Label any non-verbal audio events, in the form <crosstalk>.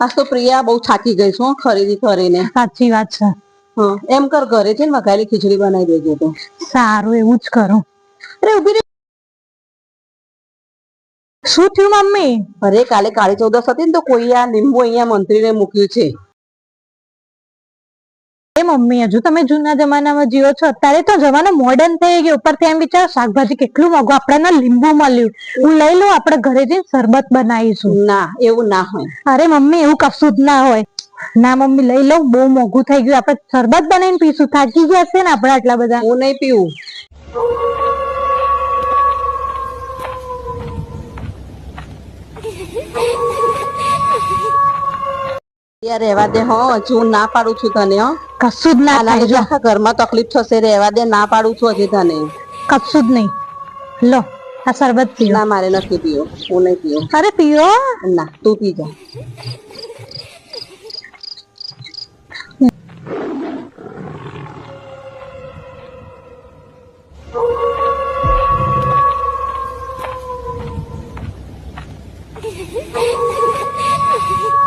આજ તો પ્રિયા બહુ થાકી ગઈ છું ખરીદી કરીને. સાચી વાત છે. એમ કર ઘરે છે ને વઘારેલી ખીચડી બનાવી દેજો તો. સારું એવું જ કરું. અરે ઊભી શું થયું મમ્મી? અરે કાલે કાળી ચૌદસ હતી ને તો કોઈ આ લીંબુ અહીંયા મંત્રીને મૂક્યું છે. એ મમ્મી હજુ તમે જૂના જમાનામાં જીવો છો અત્યારે તો જમાનો મોડર્ન થઈ ગયો. ઉપરથી એમ વિચાર શાકભાજી કેટલું મોંઘું આપણને લીંબુ મળ્યું. હું લઈ લઉં આપણે ઘરે જઈને શરબત બનાવીશું. ના એવું ના હોય. અરે મમ્મી એવું કશું જ ના હોય. ના મમ્મી લઈ લઉં બહુ મોંઘું થઈ ગયું. આપણે શરબત બનાવીને પીશું. થાકી ગયા છે ને આપણે આટલા બધા. હું નહીં પીવું. <laughs> રહેવા દે હો. હજી હું ના પાડું છું તને હો. કશું જ ના લાગે જો. ઘરમાં તકલીફ થશે રહેવા દે ના પાડું છું હજી તને. કશું જ નહીં. લો આ શરબત પીઓ. ના મારે નથી પીઓ હું નહીં પીઓ અરે પીઓ. ના તું પી જા. Oh, <laughs>